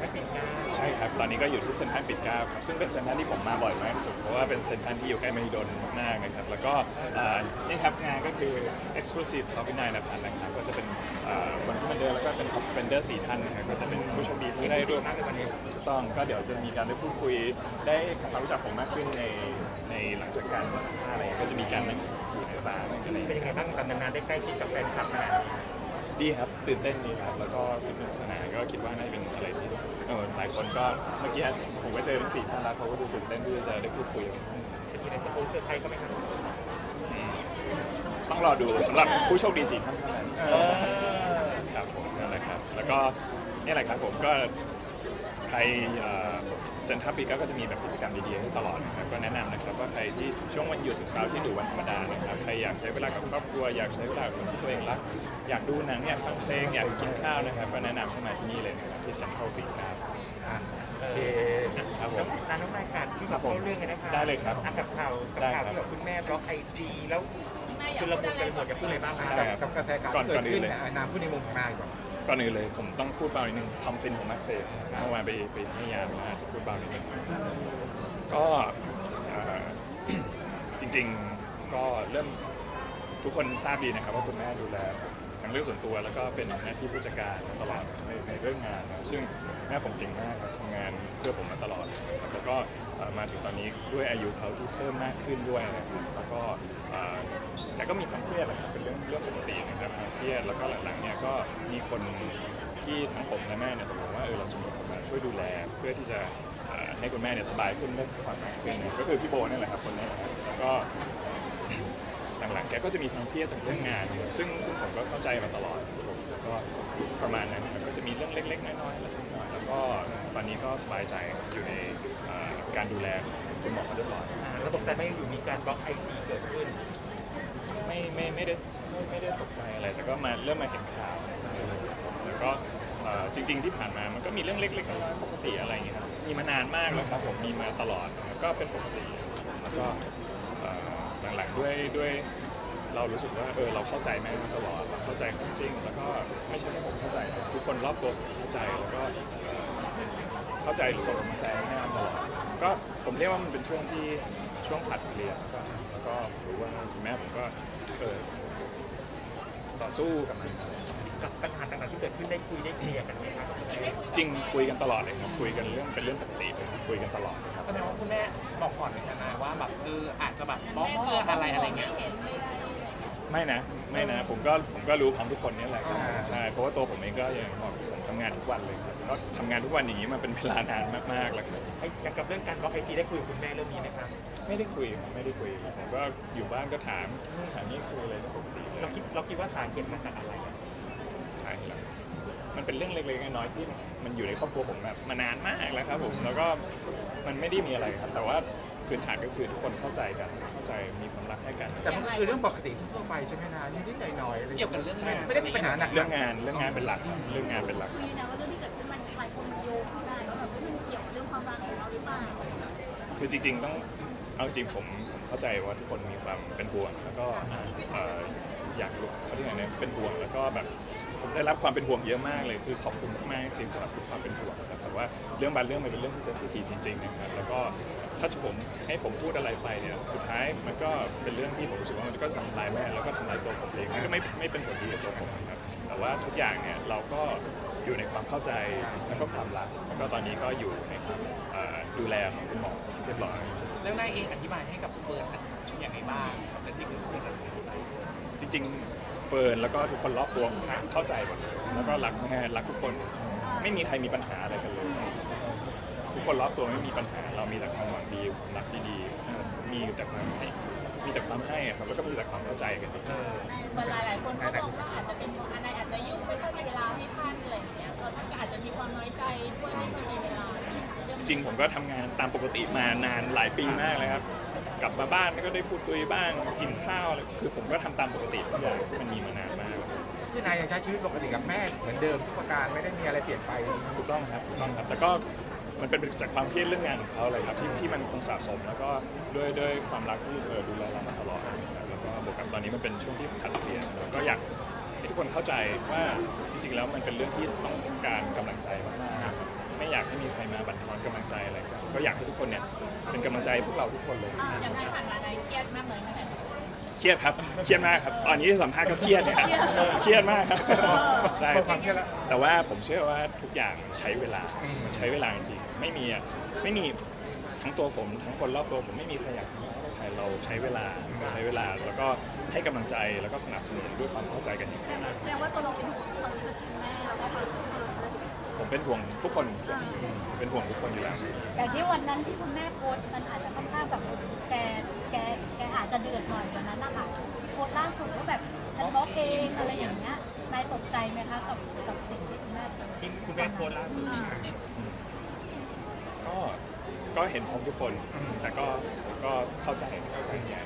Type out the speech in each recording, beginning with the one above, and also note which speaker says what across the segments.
Speaker 1: ทรัลปิ่นเกล้า
Speaker 2: ใช่ครับ ตอนนี้ก็อยู่ที่เซ็นทรัลปิ่นเกล้าครับซึ่งเป็นเซ็นทรัลที่ผมมาบ่อยมากที่สุด เพราะว่าเป็นเซ็นทรัลที่อยู่ใกล้มหิดลมากนะครับ แล้วก็เอ่อนี่ครับงานก็คือ Exclusive Top 9นพันนะครับ ก็จะเป็นเอ่อคนที่มาเดินแล้วก็เป็น Top Spender 4ท่านนะครับ ก็จะเป็นผู้โชคดีที่ได้ร่วม
Speaker 1: มากเลยวันนี้
Speaker 2: ถูกต้องก็เดี๋ยวจะมีการได้พูดคุย ได้ทำความรู้จักผมมากขึ้นในในหลังจากการสัมภาษณ์อะไรเงี้ยก็จะมีการนั่งอยู่ในบาร์อะไร
Speaker 1: เป็น
Speaker 2: เงี้ย
Speaker 1: ยังไงบ้างกับนานๆได้ใกล้ชิดกับแฟนคลับขนาดนี้
Speaker 2: ดีครับตื่นเต้นดีครับแล้วก็สนุกสนานก็คิดว่าน่าจะเป็นอะไรที่เออหลายคนก็เมื่อกี้ผมก็เจอทั้งสี่ท่านแล้วเขาก็ดูตื่นเต้นที่จะได้พูดคุยกับผม
Speaker 1: จะมีอะไรสปอนเซอร์ไพรส์ก็ไหมครับ
Speaker 2: ต้องรอดูสำหรับผู้โชคดีสี่ท่านเท่านั้น
Speaker 1: เออ
Speaker 2: ครับผมนั่นแหละครับ แล้วก็นี่แหละครับผมก็ ใครเซ็นทรัลปีก็จะมีแบบกิจกรรมดีๆให้ตลอดนะครับก็แนะนำนะครับว่าใครที่ช่วงวันหยุดสุกร์เสาร์ที่ดูวันธรรมดานะครับใครอยากใช้เวลากับครอบครัวอยากใช้เวลากับคนที่ตัวเองรักอยากดูหนังอยากฟังเพลงอยากกินข้าวนะครับก็แนะนำให้มาที่นี่เลยนะครับที่เซ็นทรัลปีก้า
Speaker 1: อะโอเค
Speaker 2: ครับผม
Speaker 1: ร้านน้องรายการที่
Speaker 2: ครั
Speaker 1: มา
Speaker 2: บผม
Speaker 1: เข้าเรื่องกันนะคะ
Speaker 2: ได้เลยครับ
Speaker 1: อะกับข่าวกับ
Speaker 2: ได้
Speaker 1: ข่าว
Speaker 2: ครับ
Speaker 1: ที่แบบคุณแม่บล็อกไอจีแล้วชุลมุนกันหมดจะพูดอะไรบ้างคะ
Speaker 2: ได้
Speaker 3: กับ
Speaker 2: ครับ
Speaker 3: กับกระแสข่าว
Speaker 2: ก่อน
Speaker 3: ที่เกิ
Speaker 2: ก่อน
Speaker 3: ด
Speaker 2: อื่
Speaker 3: ขึ้
Speaker 2: น
Speaker 3: น
Speaker 2: เลย
Speaker 3: อะนามพูดในมุมของนายก่อน
Speaker 2: ก่อนอื่นเลยผมต้องพูดเบานิดนึงทอมซินผมนักเสพเมื่อวานไปไปให้ยามาจะพูดเบานิดนึงก็เอ่อ จริงๆก็เริ่มทุกคนทราบดีนะครับว่าคุณแม่ดูแลทั้งเรื่องส่วนตัวแล้วก็เป็นหน้าที่ผู้จัดการตลอดในในเรื่องงานนะครับซึ่งแม่ผมเก่งมากครับทำงานเพื่อผมมาตลอดแล้วก็ มาถึงตอนนี้ด้วยอายุเขาที่เพิ่มมากขึ้นด้วยนะครับแล้วก็อ่อแต่ก็มีความเครียดแหละครับเป็นเรื่องเรื่องปกตินะครับความเครียดแล้วก็หลังๆเนี่ยก็มีคนที่ทั้งผมและแม่เนี่ยตกลงว่าเออเราจะมีคนมาช่วยดูแลเพื่อที่จะอ่อให้คุณแม่เนี่ยสบายขึ้นได้ผ่อนมากขึ้นนะก็คือพี่โบนี่แหละครับคนนี้นะครับแล้วก็ หลังๆแกก็จะมีความเครียดจากเรื่องงานซึ่งซึ่งผมก็เข้าใจมาตลอดผมก็ประมาณนั้นครับก็จะมีเรื่องเล็กๆน้อยๆแล้วก็ตอนนี้ก็สบายใจอยู่ในเอ่อ การดูแลคุณหมอเรียบร้อย
Speaker 1: อ่าแล้วตกใจไหมอยู่มีการบล็อกไอจีเกิดขึ้น
Speaker 2: ไม่ไม่ไม่ได้ไม่ไม่ได้ตกใจอะไรแต่ก็มาเริ่มมาเห็นข่าวแล้วก็เอ่อจริง ๆ ที่ผ่านมามันก็มีเรื่องเล็กๆน้อยๆปกติอะไรอย่างเงี้ยครับมีมานานมากแล้วครับผมมีมาตลอดนะครับก็เป็นปกติแล้วก็เอ่อหลังๆด้วยด้วยเรารู้สึกว่าเออเราเข้าใจแม่มาตลอดเราเข้าใจเขาจริง แล้วก็ไม่ใช่แค่ผมเข้าใจนะทุกคนรอบตัวผมเข้าใจแล้วก็เอ่อเข้าใจส่งกำลังใจให้แม่ตลอด ก็ผมเรียกว่ามันเป็นช่วงที่ช่วงผลัดเรียนครับแล้วก็รู้ว่าคุณแม่ผมก็เออต่อสู้กับมัน
Speaker 1: กับปัญหาต่างๆที่เกิดขึ้นได้คุยได้เคลียร์กันไหมครับ
Speaker 2: จริงๆคุยกันตลอดเลยครับคุยกันเรื่องเป็นเรื่องปกติเลยครับคุยกันตลอดครับ
Speaker 4: แสดงว่าคุณแม่บอกก่อนเลยนะว่าแบบเอออาจจะแบบบล็อกเพื่ออะไรอะไรเงี้ย
Speaker 2: ไม่นะไม่นะผมก็ผมก็รู้พร้อมทุกคนนี่แหละครับ
Speaker 3: อ่า
Speaker 2: ใช่เพราะว่าตัวผมเองก็อย่างบอกผม ทำงานทุกวันเลยครับก็ทำงานทุกวันอย่างนี้มาเป็นเวลานานมากๆแล้วครับ
Speaker 1: ไอ้อย่างกับเรื่องการบล็อกไอจีได้คุยกับคุณแม่เรื่องนี้ไหมครับ
Speaker 2: ไม่ได้คุยครับไม่ได้คุยครับผมก็อยู่บ้านก็ถามนู่นถามนี่คุยอะไรก็ปกติเล
Speaker 1: เรา
Speaker 2: ย
Speaker 1: คิดเราคิดว่าสาเหตุมาจากอะไรอะ
Speaker 2: ใช่ครับมันเป็นเรื่องเล็กๆน้อยๆที่มันอยู่ในครอบครัวผมแบบมานานมากแล้วครับผมแล้วก็มันไม่ได้มีอะไรครับ แต่ว่า พื้นฐานก็คือทุกคนเข้าใจกันเข้าใจมีความรักให้กัน
Speaker 3: แต่มันก็คือเรื่องปกติทั่วไปใช่ไหมนายนิดๆหน่อยๆอะไร
Speaker 4: เกี่ยวกับเรื่องงาน
Speaker 3: ไม่ได้มีปัญหาหนัก
Speaker 2: เรื่องงานเรื่องงานเป็นหลักครับเรื่องงานเป็นหลัก
Speaker 5: นี่นะว่าเรื่องที่เกิดขึ้นมันหลายคนโยงเข้าได้ว่าแบบมันเกี่ยวกับเรื่องความรักของเราหรือเปล่า
Speaker 2: คือจริงๆต้องเอาจริงผมผมเข้าใจว่าทุกคนมีความเป็นห่วงแล้วก็เอ่ออยากรู้เขาที่ไหนเนี่ยเป็นห่วงแล้วก็แบบผมได้รับความเป็นห่วงเยอะมากเลยคือขอบคุณมากๆจริงๆสำหรับทุกความเป็นห่วงนะครับแต่ว่าเรื่องบางเรื่องมันเป็นเรื่องที่เซนซิทีฟจริงๆนะครับแล้วก็ ถ้าจะผมให้ผมพูดอะไรไปเนี่ยสุดท้ายมันก็เป็นเรื่องที่ผมรู้สึกว่ามันก็ทำลายแม่แล้วก็ทำลายตัวผมเองมันก็ไม่ไม่เป็นผลดีกับตัวผมนะครับแต่ว่าทุกอย่างเนี่ยเราก็อยู่ในความเข้าใจแล้วก็ความรักแล้วก็ตอนนี้ก็อยู่ในความเอ่อดูแลของคุณหมอเรียบร้อย
Speaker 4: แล้วนายเองอธิบายให้กับเฟิร์นอย่างไรบ้างกับเรื่องที่เกิดขึ้นอะ
Speaker 2: จริงๆ เฟิร์นแล้วก็ทุกคนรอบตัวผมเข้าใจหมดเลยแล้วก็รักแม่รักทุกคน ไม่มีใครมีปัญหาอะไรกันเลย ทุก คนรอบตัวไม่มีปัญหา เรามีแต่ความหวังดีความรักดีๆมีแต่ความให้มีแต่ความให้อะครับแล้วก็มีแต่ความเข้าใจกันจริง
Speaker 5: เวลาหลายคนก็บอกว่าอาจจะเป็นเพราะอันไหนอาจจะยุ่งไม่ค่อยมีเวลาให้ท่านอะไรอย่างเงี้ยเราก็อาจจะมีความน้อยใจด้วยไม่ค่อยมีเวลาเรื่อง
Speaker 2: ๆจริงผมก็ทำงานตามปกติมานานหลายปีมากเลยครับ กลับมาบ้านก็ได้พูดคุยบ้างกินข้าวอะไรคือผมก็ทำตามปกติทุกอย่างมันมีมานานมาก
Speaker 3: ที่นายยังใช้ชีวิตปกติกับแม่เหมือนเดิมทุกประการไม่ได้มีอะไรเปลี่ยนไป
Speaker 2: ถูกต้องครับถูกต้องครับ แต่ก็ มันเป็นจากความเครียดเรื่องงานของเขาเลยครับที่ที่มันคงสะสมแล้วก็ด้วยด้วยความรักที่เออดูแลเรามาตลอดนะครับแล้วก็บวกกับตอนนี้มันเป็นช่วงที่ผัดเปลี่ยนแล้วก็อยากให้ทุกคนเข้าใจว่าจริงๆแล้วมันเป็นเรื่องที่ต้องการกำลังใจมากๆไม่อยากให้มีใครมาบั่นทอนกำลังใจอะไรกันก็อยากให้ทุกคนเนี่ยเป็นกำลังใจพวกเราทุกคนเลย
Speaker 5: อย่างที่ผ่านมานายเครียดมากเลยไหมคะ
Speaker 2: เครียดครับ เครียดมากครับ ตอนนี้ที่สัมภาษณ์ก็เครียดนะครับเครียดมากครับใช่
Speaker 3: เพิ่มความเครียดแล้ว
Speaker 2: แต่ว่าผมเชื่อว่าทุกอย่างใช้เวลา
Speaker 3: อืม
Speaker 2: ใช้เวลาจริงๆไม่มีอะไม่มีทั้งตัวผมทั้งคนรอบตัวผมไม่มีใครอยากทำร้ายใครเราใช้เวลาใช้เวลาแล้วก็ให้กำลังใจแล้วก็สนับสนุนด้วยความเข้าใจกันอย่างนี้
Speaker 6: แสดงว่าตัวเราเป็นห่วงความรู้สึกคุณแม่แล้วก็ความรู้สึกเธอ
Speaker 2: ผมเป็นห่วงทุกคนเป็นห่วงทุกคนอยู่แล้ว
Speaker 6: แต่ที่วันนั้นที่คุณแม่โพสต์มันอาจจะค่อนข้างแบบแกแกแกอาจจะเดือดหน่อยวันนั้นนะคะที่โพสต์ล่าสุดว่าแบบฉันบล็อกเองอะไรอย่างเงี้ยนายตกใจไหมคะกับกับสิ่งที่คุณแม่ทำ
Speaker 1: ที่คุณแม่โพสต์ล่าสุด
Speaker 2: ก็ก็เห็นพร้อมทุกคน แต่ก็ก็เข้าใจเข้าใจเนี่ย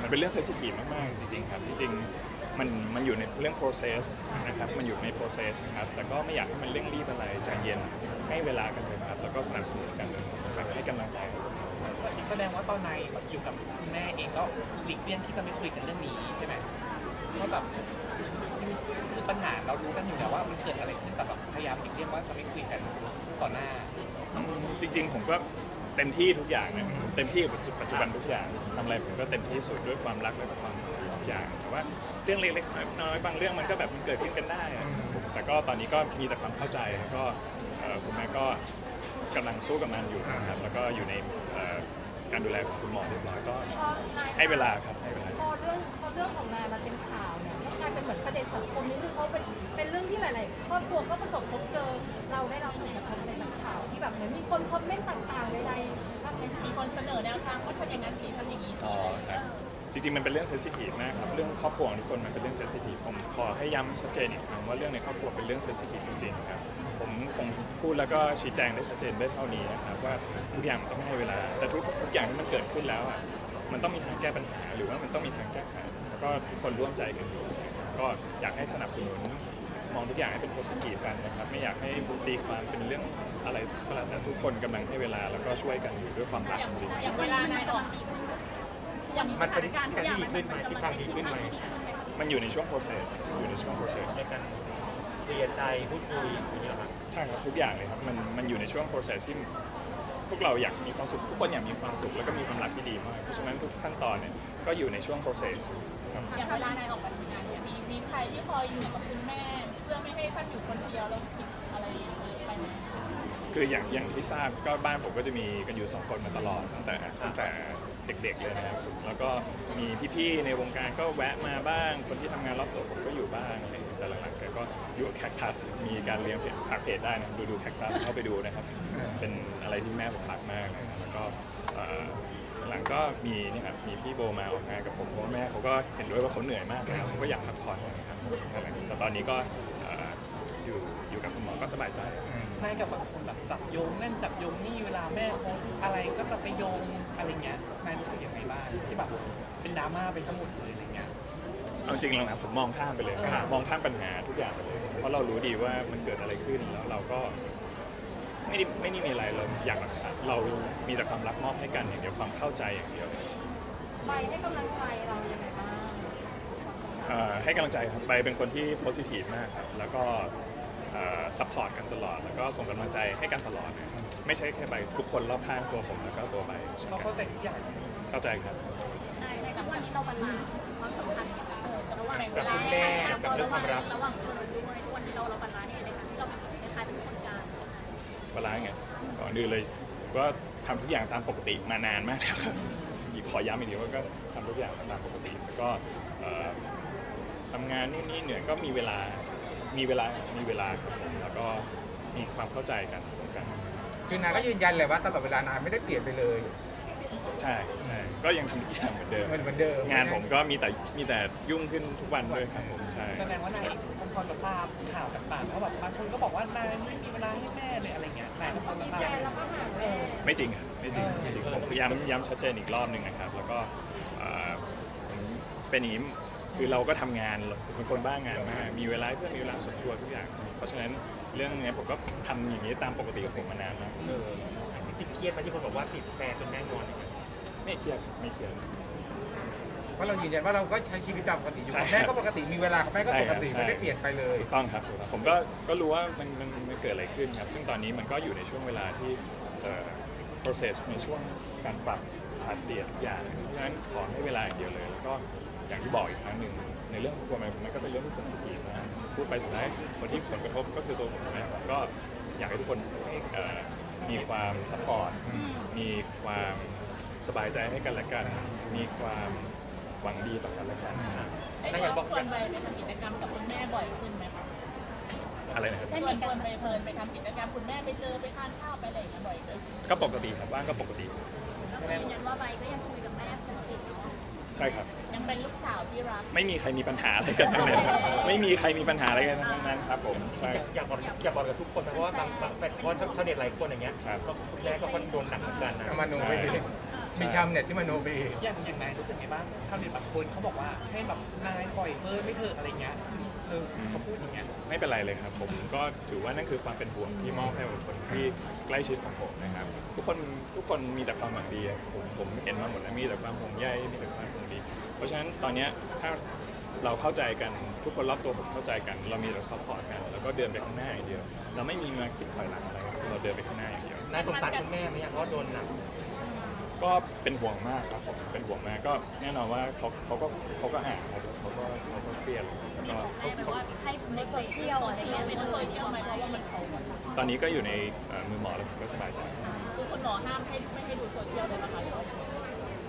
Speaker 2: มันเป็นเรื่องเซนซิทีฟมากๆจริงๆครับจริง ๆ มันมันอยู่ในเรื่อง process นะครับ มันอยู่ใน process นะครับ แต่ก็ไม่อยากให้มันเร่งรีบอะไรใจเย็น ให้เวลากันเลยครับ แล้วก็สนับสนุนกันแบบให้กำลังใจกัน
Speaker 4: แสดงว่าตอนในแบบอยู่กับคุณแม่เองก็หลีกเลี่ยงที่จะไม่คุยกันเรื่องนี้ใช่ไหมเพราะแบบคือปัญหาเรารู้กันอยู่แล้วว่ามันเกิดอะไรขึ้นแต่แบบพยายามหลีกเลี่ยงว่าจะไม่คุยกันต่อหน้า
Speaker 2: อืมจริง ๆ ผมก็ เต็มที่ทุกอย่างนะเต็มที่กับปัจจุบันทุกอย่างทำอะไรผมก็เต็มที่สุดด้วยความรักและความทุกอย่างแต่ว่าเรื่องเล็กๆน้อยๆบางเรื่องมันก็แบบมันเกิดขึ้นกันได้อะแต่ก็ตอนนี้ก็มีแต่ความเข้าใจแล้วก็เอ่อคุณแม่ก็กำลังสู้กับมันอยู่นะครับแล้วก็อยู่ในเอ่อการดูแลของคุณหมอเรียบร้อยก็ให้เวลาครับให้เวลา
Speaker 7: พอเรื่องพอเรื่องของนายมาเป็นข่าวเนี่ยก็กลายเป็นเหมือนประเด็นสังคมนี้คือเขาเป็นเป็นเรื่องที่หลาย ๆ ครอบครัวก็ประสบพบเจอ มือนมีคนคอมเมนต์ต่างๆใดๆบ้างไหมคะ
Speaker 5: มีคนเสนอแนวทางว่าทำอย่างนั้นสิทำอย่างนี้สิ
Speaker 2: อ๋อครับจริงๆ มันเป็นเรื่องเซนซิทีฟมากครับ เรื่องครอบครัวของทุกคนมันเป็นเรื่องเซนซิทีฟผมขอให้ย้ำชัดเจนอีกครั้งว่าเรื่องในครอบครัวเป็นเรื่องเซนซิทีฟจริงๆครับผมคงพูดแล้วก็ชี้แจงได้ชัดเจนได้เท่านี้นะครับว่าทุกอย่างมันต้องให้เวลา แต่ทุกทุกอย่างที่มันเกิดขึ้นแล้วอะมันต้องมีทางแก้ปัญหาหรือว่ามันต้องมีทางแก้ไขแล้วก็ทุกคนร่วมใจกันอยู่ก็อยากให้สนับสนุน มองทุกอย่างให้เป็นโพสิทีฟกันนะครับไม่อยากให้ตีความเป็นเรื่องอะไรก็แล้วแต่ทุกคนกำลังให้เวลาแล้วก็ช่วยกันอยู่ด้วยความรัก
Speaker 5: อย่าง
Speaker 2: จริงๆ
Speaker 5: อย่างเวลานายออกอย่าง
Speaker 1: มันเป็นการที่ดีขึ้นไหมทิศทางดีขึ้นไหม
Speaker 2: มันอยู่ในช่วง process อยู่ในช่วง process
Speaker 1: ในการเคลียร์ใจพูดคุยอย่างนี้เหรอครับ
Speaker 2: ใช่ครับทุกอย่างเลยครับมันมันอยู่ในช่วง process ที่พวกเราอยากมีความสุขทุกคนอยากมีความสุขแล้วก็มีความรักที่ดีมากเพราะฉะนั้นทุกขั้นตอนเนี่ยก็อยู่ในช่วง process อยู่ครับ
Speaker 5: อย่างเวลานายออกไปทำงานเนี่ย มีใครที่คอยอยู่กับคุณแม่ เพื่อไม่ให้ท่านอยู่คนเดียวแล้วคิดอะไรเยอะไปไหม
Speaker 2: คืออย่างอย่างที่ทราบก็บ้านผมก็จะมีกันอยู่สองคนมาตลอดตั้งแต่ตั้งแต่เด็กๆเลยนะครับแล้วก็มีพี่ๆในวงการก็แวะมาบ้าง คนที่ทำงานรอบตัวผมก็อยู่บ้างอะไรอย่างเงี้ยแต่หลังๆแกก็อยู่แคคตัสมีการเลี้ยงเพจฝากเพจได้นะดูดูแคคตัสเข้าไปดูนะครับ เป็นอะไรที่แม่ผมรักมากนะครับแล้วก็เอ่อ หลังก็มีนี่ครับมีพี่โบมาออกงานกับผมเพราะว่าแม่เขาก็เห็นด้วยว่าเขาเหนื่อยมากนะครับผมก็อยากพักผ่อนนะครับนั่นแหละแต่ตอนนี้ก็เอ่ออยู่อยู่กับคุณหมอก็สบายใจ
Speaker 4: นายกับบางคนแบบจับโยงนั่นจับโยงนี่เวลาแม่โพสต์อะไรก็จะไปโยงอะไรเงี้ยนายรู้สึกยังไงบ้างที่แบบเป็นดราม่าไปทั้งหมดเลยอะไรเงี้ย
Speaker 2: เอาจริงๆแล้วนะผมมองข้ามไปเลย
Speaker 4: ครับ
Speaker 2: มองข้ามปัญหาทุกอย่างไปเลย เพราะเรารู้ดีว่ามันเกิดอะไรขึ้นแล้วเราก็ ไม่ได้ไม่ได้มีอะไรเราอยากรักษาเรามีแต่ความรักมอบให้กันอย่างเดียวความเข้าใจอย่างเดียว
Speaker 7: ใบให้กำลังใจเรายังไงบ้าง
Speaker 2: เอ่อให้กำลังใจครับใบเป็นคนที่โพสิทีฟมากครับแล้วก็ซัพพอร์ตกันตลอด แล้วก็ส่งกำลังใจให้กันตลอดนะครับไม่ใช่แค่ใบทุกคนรอบข้างตัวผมแล้วก็ตัวใบเช่น
Speaker 4: เขา
Speaker 2: กัน
Speaker 4: เข้าใจทุกอย่างใช่ไหม
Speaker 2: เข้าใจครับ
Speaker 6: ในในกับวันนี้เราบรรลุความสัมพันธ์
Speaker 5: เออจะระหว่าง
Speaker 1: กับคุณแม่กับเรื่องความรัก
Speaker 6: ระหว่างเธอด้วยวันนี้เราเราบรรลุเนี่ยในการที่เราเป็นคล้ายๆเป็นคน ปลาง
Speaker 2: บาลานซ์ไงก่อนอื่นเลยก็ทำทุกอย่างตามปกติมานานมากแล้วครับขอย้ำอีกทีว่าก็ทำทุกอย่างตามปกติแล้วก็เอ่อทำงานนู่นนี่เหนื่อยก็มีเวลามีเวลามีเวลาครับผมแล้วก็มีความเข้าใจกันกัน
Speaker 3: คือนายก็ยืนยันเลยว่าตลอดเวลานายไม่ได้เปลี่ยนไปเลย
Speaker 2: ใช่ใช่ก็ยังทำทุกอย่างเหมือนเดิม
Speaker 3: เหมือนเหมือนเดิม
Speaker 2: งานผมก็มีแต่มีแต่ยุ่งขึ้นทุกวันด้วยครับผมใช่
Speaker 4: แสดงว่านายก็พอจะทราบข่าวต่างๆเพราะแบบบางคนก็บอกว่านายไม่มีเวลาให้แม่เลยอะไรเงี้ยนายก็พอจะทราบ
Speaker 7: แฟนเราก็ห่างแม่
Speaker 2: ไม่จริงครับไม่จริงไม่จริงผมพยายามย้ำชัดเจนอีกรอบหนึ่งนะครับ แล้วก็เอ่อผมเป็นอย่างนี้คือเราก็ทำงานเราเป็นคนบ้างานมากมีเวลาให้เพื่อนมีเวลาส่วนตัวทุกอย่าง เพราะฉะนั้นเรื่องเนี้ยผมก็ทำอย่างนี้ตามปกติของผมมานานแล้ว
Speaker 1: เออ จริงๆเครียดไหมที่คนบอกว่าติดแฟนจนแม่งอนอย่างเงี้ย
Speaker 2: ไม่เครียดไม่เครียด
Speaker 3: เพราะเรายืนยันว่าเราก็ใช้ชีวิตตามปกติอยู่
Speaker 2: ใช่
Speaker 3: แม่ก็ปกติมีเวลาของแม่ก็
Speaker 2: ใช่
Speaker 3: ป
Speaker 2: ค
Speaker 3: ก
Speaker 2: รับ
Speaker 3: ติ
Speaker 2: ใช่
Speaker 3: ไม่ได้เปลี่ยนไปเลย
Speaker 2: ถูกต้องครับถูกต้องผมก็ก็รู้ว่ามันมันมันเกิดอะไรขึ้นครับ ซึ่งตอนนี้มันก็อยู่ในช่วงเวลาที่เอ่อ process ในช่วงการปรับผ่านเปลี่ยนทุกอย่างเพราะฉะนั้นขอให้เวลาอย่างเดียวเลย แล้วก็อย่างที่บอกอีกครั้งหนึ่งในเรื่องของตัวมันมันก็เป็นเรื่องที่ sensitive นะพูดไปสุดท้ายคนที่ผลกระทบก็คือตัวผมนะผมก็อยากให้ทุกคนเอ่อ มีความ support มีความสบายใจให้กันและกัน มีความหวังดีต่อกันและกันนะ
Speaker 5: ได้ชวนชวนไปไปทำกิจกรรมกับคุณแม่บ่อยขึ้นไหมคะ
Speaker 2: อะไรนะครับ
Speaker 5: ชวนชวนไปเพลินไปทำกิจกรรมคุณแม่ไปเจอไปทานข้าวไปอะไรอย่างเงี้ยบ่อยเลย
Speaker 2: ก็ปกติครับว่างก็ปกติ
Speaker 5: ยืนยันว่าใบก็ยังคุยกับแม่ปกติเนาะ
Speaker 2: ใช่ครับ
Speaker 5: ยังเป็นลูกสาวที่รัก
Speaker 2: ไม่มีใครมีปัญหาอะไรกันทั้งนั้นครับไม่มีใครมีปัญหาอะไรกันทั้งนั้นครับผมใช่
Speaker 1: อยากบอกอยากบอกกับทุกคนนะเพราะว่าบางบางเพราะว่าชาวเน็ตหลายคนอย่างเงี้ย
Speaker 2: ครับ
Speaker 1: ก็คุณแม่ก็โดนหนักเหมือนกันนะ
Speaker 3: มโนไปเองมีชาวเน็ตที่มโนไปเอง
Speaker 4: อย่างอย่างนายรู้สึกไงบ้างชาวเน็ตบางคนเขาบอกว่าให้แบบนายปล่อยเฟิร์นไม่เถอะอะไรเงี้ยเออเขาพูดอย่างเงี้ย
Speaker 2: ไม่เป็นไรเลยครับ ผมก็ถือว่านั่นคือความเป็นห่วงที่มอบให้กับคนที่ใกล้ชิดของผมนะครับ ทุกคนทุกคนมีแต่ความหวังดีอะผมผมเห็นมาหมดแล้วมีแต่ความห่วงใยมีแต่ความห่วงดี เพราะฉะนั้นตอนเนี้ยถ้าเราเข้าใจกันทุกคนรอบตัวผมเข้าใจกัน เรามีแต่ซัพพอร์ตกัน แล้วก็เดินไปข้างหน้าอย่างเดียว เราไม่มีมาคิดถอยหลังอะไรเราเดินไปข้างหน้าอย่างเดียว
Speaker 1: นายสงสารคุณแม่ไหมอะเพราะโดนหนัก
Speaker 2: ก็เป็นห่วงมากครับผมเป็นห่วงมากก็แน่นอนว่าเขาเขาก็เขาก็อ่านเขาเขาก็เขาก็เครียดแล้วก็
Speaker 5: ให้แบบว่าให้ในโซเชียลอะไรเงี้ยเป็นโซเชียลไหมเพราะว่ามันเขา
Speaker 2: ตอนนี้ก็อยู่ในเอ่อมือหมอแล้วผมก็สบายใจ
Speaker 5: คือคุณหมอห้ามให้ไม่ให้ดูโซเชียลเลยนะคะ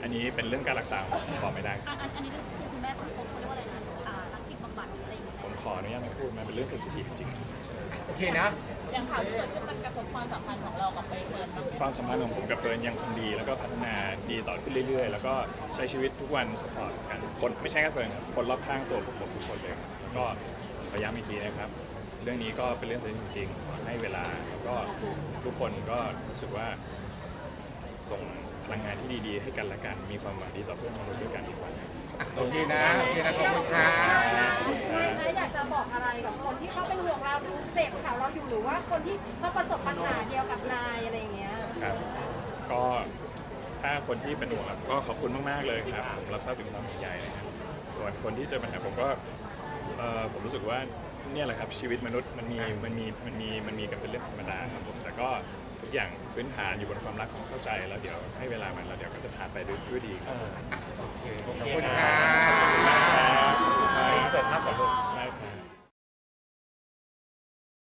Speaker 5: อว่า
Speaker 2: อันนี้เป็นเรื่องการรักษาของผมบอกไม่ได้
Speaker 5: อันอันนี้คือคุณแม่คุณพบเขาเรียกว่าอะไรนะอ่านักจิตบำบัดอะไรอย่างเงี้ย
Speaker 2: ผมขออนุญาตไม่พูดมันเป็นเรื่องเซนซิทีฟจริง
Speaker 3: โอเคนะ
Speaker 5: อย่างข่าวที่เกิดขึ้นมันกระทบความสัมพันธ์ของเรากับใบเฟิร์นบ้างไหม
Speaker 2: ความสัมพันธ์ของผมกับเฟิร์นยังคงดี แล้วก็พัฒนาดีต่อขึ้นเรื่อยๆ แล้วก็ใช้ชีวิตทุกวันสปอร์ตกันคนไม่ใช่แค่เฟิร์นครับคนรอบข้างตัวพวกผมทุกคนเลยครับแล้วก็พยายามอีกทีนะครับ เรื่องนี้ก็เป็นเรื่องเซนซิทีฟจริงๆให้เวลาแล้วก็ทุกคนก็รู้สึกว่าส่ง พลังงานที่ดีๆ ให้กันและกัน มีความหวังดีต่อเพื่อนมนุษย์ด้วยกันอีกวันหนึ่ง
Speaker 3: โอเคนะโอเคนะขอบคุณครับ
Speaker 7: ไม่อยากจะบอกอะไรกับคนที่เขาเป็นห่วงเราดูเสพข่าวเราอยู่หรือว่าคนที่เขาประสบปัญหาเดียวกับนายอะไรอย่างเงี้ย
Speaker 2: ครับ ก็ถ้าคนที่เป็นห่วงก็ขอบคุณมาก ๆ เลยครับ ผมรับทราบถึงความห่วงใยนะครับส่วนคนที่เจอปัญหาผมก็เอ่อผมรู้สึกว่าเนี่ยแหละครับชีวิตมนุษย์มันมีมันมีมันมีมันมีกันเป็นเรื่องธรรมดาครับผมแต่ก็ ทุกอย่างพื้นฐานอยู่บนความรักความเข้าใจแล้วเดี๋ยวให้เวลามันแล้วเดี๋ยวก็จะผ่านไปด้วยด้วยดีครับ
Speaker 3: โอเค
Speaker 1: โอ
Speaker 3: ขอบ
Speaker 1: เค
Speaker 3: คุณ
Speaker 1: นะ
Speaker 3: ครั
Speaker 2: ขอบคุณมากครับ
Speaker 3: บ
Speaker 1: อินเสิร์ตภาพก่อนลูก